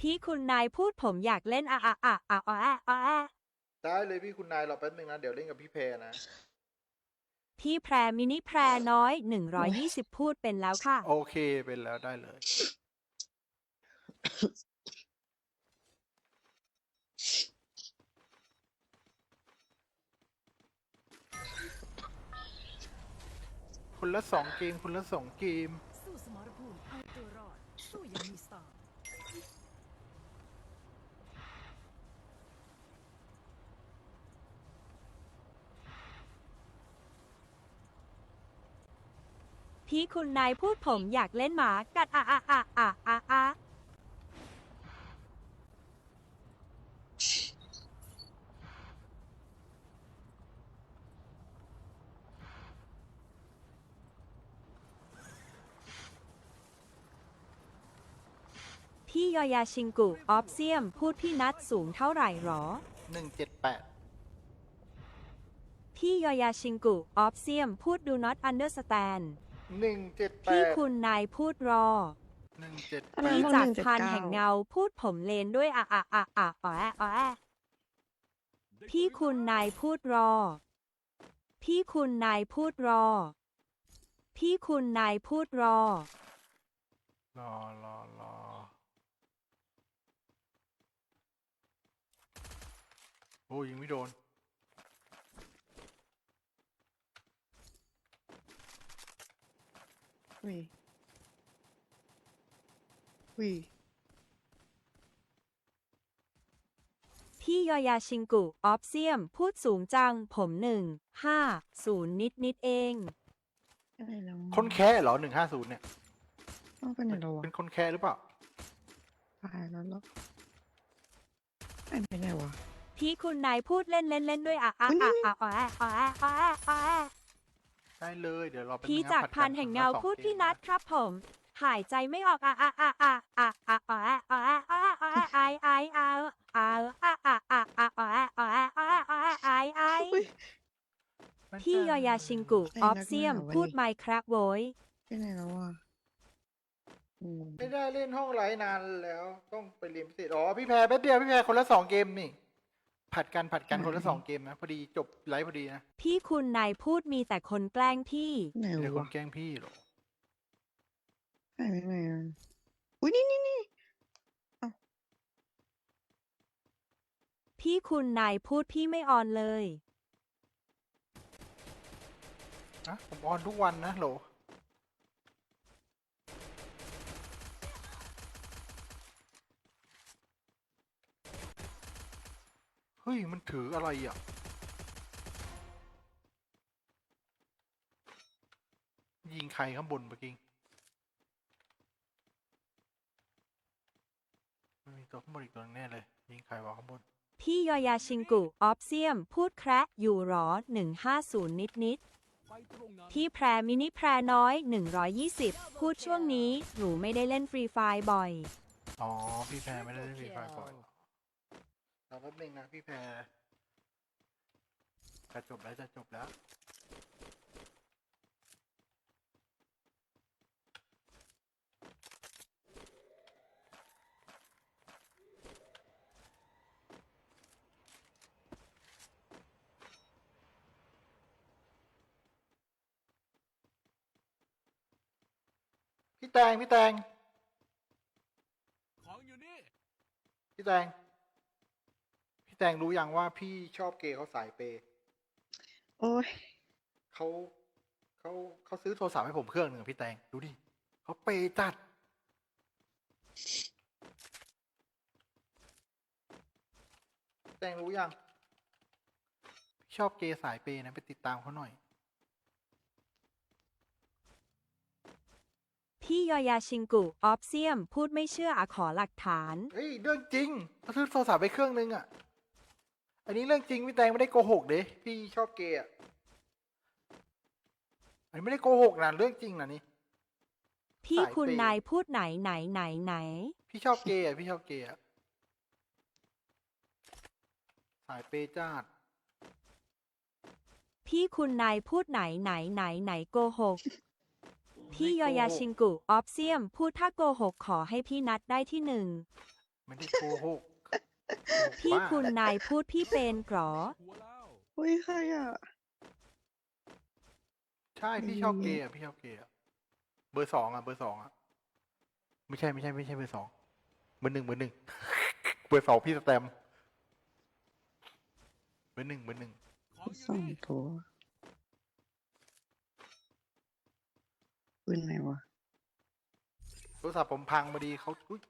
พี่คุณนายพูดผมอยากเล่นอะอะอะอะอะอะอะอะได้เลยพี่คุณนายรอแป๊บนึงนะ เดี๋ยวเล่นกับพี่แพรนะ พี่แพรมินิแพรน้อยหนึ่งร้อยยี่สิบพูดเป็นแล้วค่ะ โอเคเป็นแล้วได้เลย คนละสองเกมคนละสองเกม สู้สมรภูมิเอาตัวรอด สู้อยังมีสไตล์ พี่คุณนายพูดผมอยากเล่นหมากัดอะอะอะอะอะอะพี่ยอยาชิงกุออฟเซียม พูดพี่นัดสูงเท่าไหร่หรอ หนึ่งเจ็ดแปดพี่ยอยาชิงกุออฟเซียม พูด do not understand หนึ่งเจ็ดแปพี่ดคุณนายพูดรอ หนึ่งเจ็ดอันแปนั้นดพี่บอกจาก179พานแห่งเงาพูดผมเลนด้วยอะอะอะอะอะแอะแอะพี่คุณนายพูดรอ พี่คุณนายพูดรอ พี่คุณนายพูดรอ รอรอรอโอ้ยิงไม่โดน อุ้ยอุ้ยพี่ยอยาชิงกุ ออฟเซียม พูดสูงจัง ผมหนึ่ง ห้า ศูนย์นิดนิดเอง อะไรแล้วคนแค่เหรอหนึ่งห้าศูนย์เนี่ย ต้องเป็นอะไรวะเป็นคนแค่หรือเปล่า ตายแล้วเหรออันเป็นไงวะ พี่คุณนายพูดเล่นเล่นเล่นด้วยอะอะอะอะอะอะอะอะอะ ได้เลยเดี๋ยวรอแป๊บนึงพี่นะจากผัดพันแห่งเงาคนละสอพูดกมพี่นัดครับผม หายใจไม่ออกอะอะอะอะอะอะอะอะอะอะอะอะไอไออะอะอะอะอะอะอะอะอะอะไอไออุ้ยพี่ยอยาชิงกุออฟเซียมพูดไมครับโวยเป็นไงแล้ววะอืม ไม่ได้เล่นห้องไลฟ์นานแล้ว ต้องไปเรียนพิเศษอ๋อพี่แพรแป๊บเดียวพี่แพรคนละสองเกมนี่ ผัดกันผัดกันคนละสองเกมนะพอดีจบไลฟ์พอดีนะพี่คุณนายพูดมีแต่คนแกล้งพี่ ไหนเดี๋ยวควะนแกล้งพี่เหรอหายไปไหนอะอุ้ยนี่นี่นี่พี่คุณนายพูดพี่ไม่ออนเลย นะผมออนทุกวันนะโหลเฮ้ย มันถืออะไรอะ ยิงใครข้างบนเมื่อกี้มันมีตัวข้างบนอีกตัวหนึงแน่เลย ยิงใครวะข้างบน พี่ยอยาชิงกุ ออฟเซียม พูดแคระอยู่หรอ 150 นิดนิดพี่แพรมินิแพรน้อย 120 พูดช่วงนี้ หนูไม่ได้เล่นฟรีไฟบ่อย อ๋อ พี่แพรไม่ได้เล่นฟรีไฟบ่อย รอแป๊บนึงนะพี่แพรจะจบแล้วจะจบแล้ว พี่แตงพี่แตงของอยู่นี่ พี่แตงพี่ แตงรู้ยังว่าพี่ชอบเกย์เขาสายเปย์โอ้ยเขาเขาเขาซื้อโทรศัพท์ให้ผมเครื่องหนึ่งอะพี่แตงดูดิเขาเปย์จัดแตงรู้ยังพี่ชอบเกย์สายเปย์นะไปติดตามเขาหน่อย พี่ยอยาชิงกุ ออฟเซียม พูดไม่เชื่ออะขอหลักฐาน เฮ้ยเรื่องจริงเขาซื้อโทรศัพท์ไปเครื่องนึงอะ อันนี้เรื่องจริงพี่แตงไม่ได้โกหกเด้พี่ชอบเกย์อะอันนี้ไม่ได้โกหกนะเรื่องจริงนะนี่ พี่สายเปย์คุณนายพูดไหนไหนไหนไหน พี่ชอบเกย์อะพี่ชอบเกย์อะสายเปย์จ้าดพี่คุณนายพูดไหนไหนไหนไหนโกหก พี่ยอยาชิงกุออฟเซียม พูดถ้าโกหกขอให้พี่นัดได้ที่หนึ่ง ไม่ได้โกหก พี่บ้า คุณนายพูดพี่เป็นกรอ อุ้ยใครอะ ใช่พี่ชอบเกย์อะพี่ชอบเกย์อะเบอร์สองอะเบอร์สองอะไม่ใช่ไม่ใช่ไม่ใช่เบอร์สองเบอร์หนึ่งเบอร์หนึ่ง เบอร์สองพี่สแตมป์เบอร์หนึ่งเบอร์หนึ่งสองตัวปืนไหนวะโทรศัพท์ผมพังพอดีเขาอุ๊ย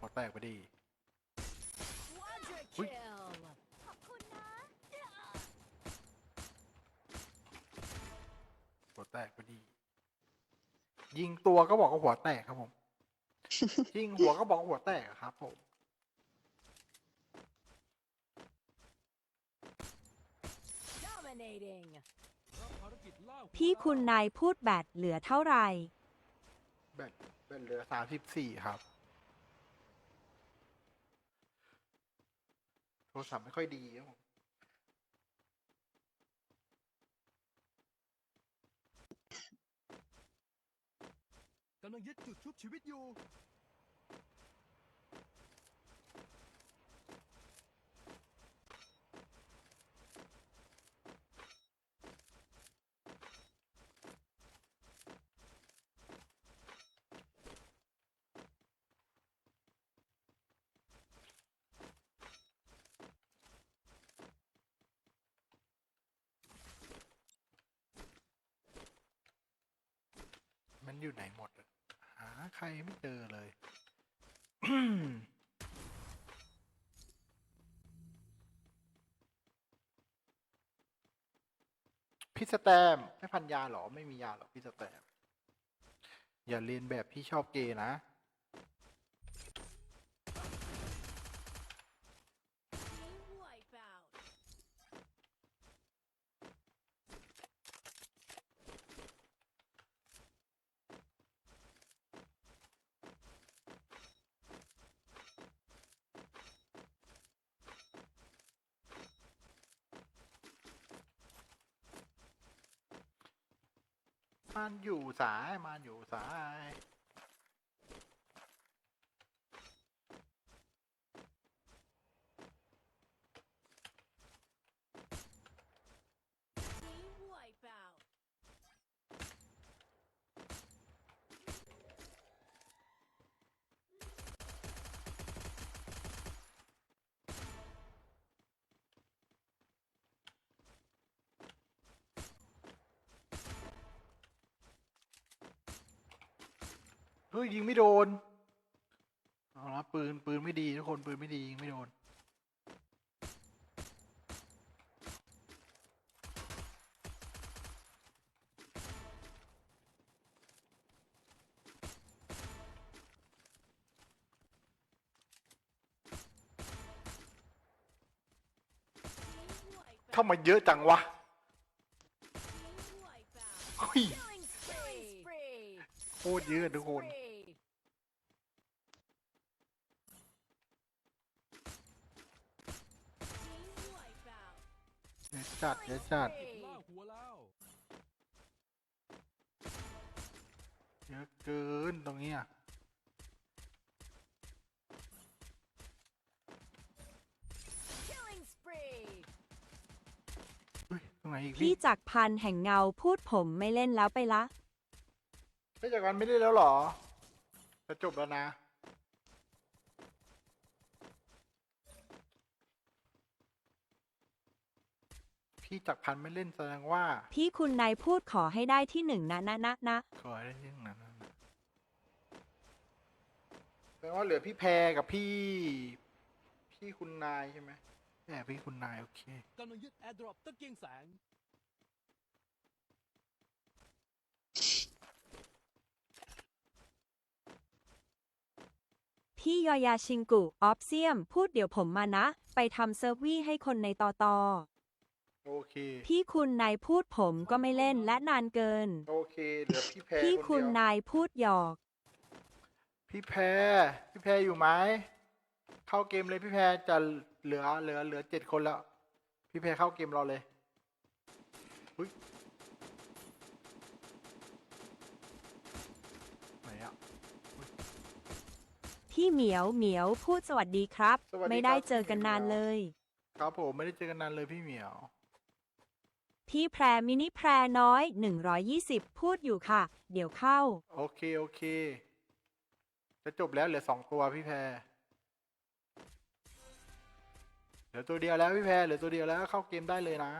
หัวแตกพอดี Quadra Ui. kill หัวแตกพอดี ยิงตัวก็บอกว่าหัวแตกครับผม ยิงหัวก็บอกว่าหัวแตกอะครับผม dominating พี่คุณนายพูดแบตเหลือเท่าไหร่ แบตแบตเหลือสามสิบสี่ครับ โทรศัพท์ไม่ค่อยดีครับผมกำลังยึดจุดชุบชีวิตอยู่ อยู่ไหนหมด หาใครไม่เจอเลยพี่สแตมไม่พันยาหรอ ไม่มียาหรอพี่สแตมอย่าเรียนแบบพี่ชอบเกย์นะ มันอยู่สาย มันอยู่สาย wipeout เฮ้ยยิงไม่โดน เอาละปืนปืนไม่ดีทุกคนปืนไม่ดียิงไม่โดน wipeout ทำไมเยอะจังวะ เฮ้ย killing spree โคตรเยอะทุกคน spree จัดเดี๋ยวจัดล่าหัวแล้วเยอะเกินตรงเนี้ย killing spree เฮ้ยตรงไหนอีกพี่พี่จักรพันธ์แห่งเงาพูดผมไม่เล่นแล้วไปละไม่จากกันไม่ได้แล้วเหรอจะจบแล้วนะ พี่จักรพันธ์ไม่เล่นแสดงว่าพี่คุณนายพูดขอให้ได้ที่หนึ่งนะนะนะนะขอให้ได้ที่นั้นนะแสดงว่าเหลือพี่แพรกับพี่ พี่คุณนายใช่ไหมแหมพี่คุณนายโอเคกำลังยึดแอร์ดรอปตะเกียงแสงพี่ยอยาชิงกุ ออฟเซียม พูดเดี๋ยวผมมานะ ไปทำเซอร์วี่ให้คนในตอตอ โอเค พี่คุณนายพูดผมก็ไม่เล่นและนานเกิน โอเคเหลือพี่แพรพี่คนคุณเดียวนายพูดหยอก พี่แพรพี่แพรอยู่ไหมเข้าเกมเลยพี่แพรจะเหลือเหลือเหลือเจ็ดคนแล้ว พี่แพรเข้าเกมเราเลยอุ๊ยไหนอะอุ๊ยพี่เหมียวเหมียวพูดสวัสดีครับ สวัสดีไม่ได้ครับเจอกันพี่เหมียวนานเลย ครับผมไม่ได้เจอกันนานเลยพี่เหมียว พี่แพรมินิแพรน้อย 120 พูดอยู่ค่ะ เดี๋ยวเข้า โอเค โอเค จะจบแล้วเหลือสองตัวพี่แพรเหลือตัวเดียวแล้วพี่แพรเหลือตัวเดียวแล้วเข้าเกมได้เลยนะ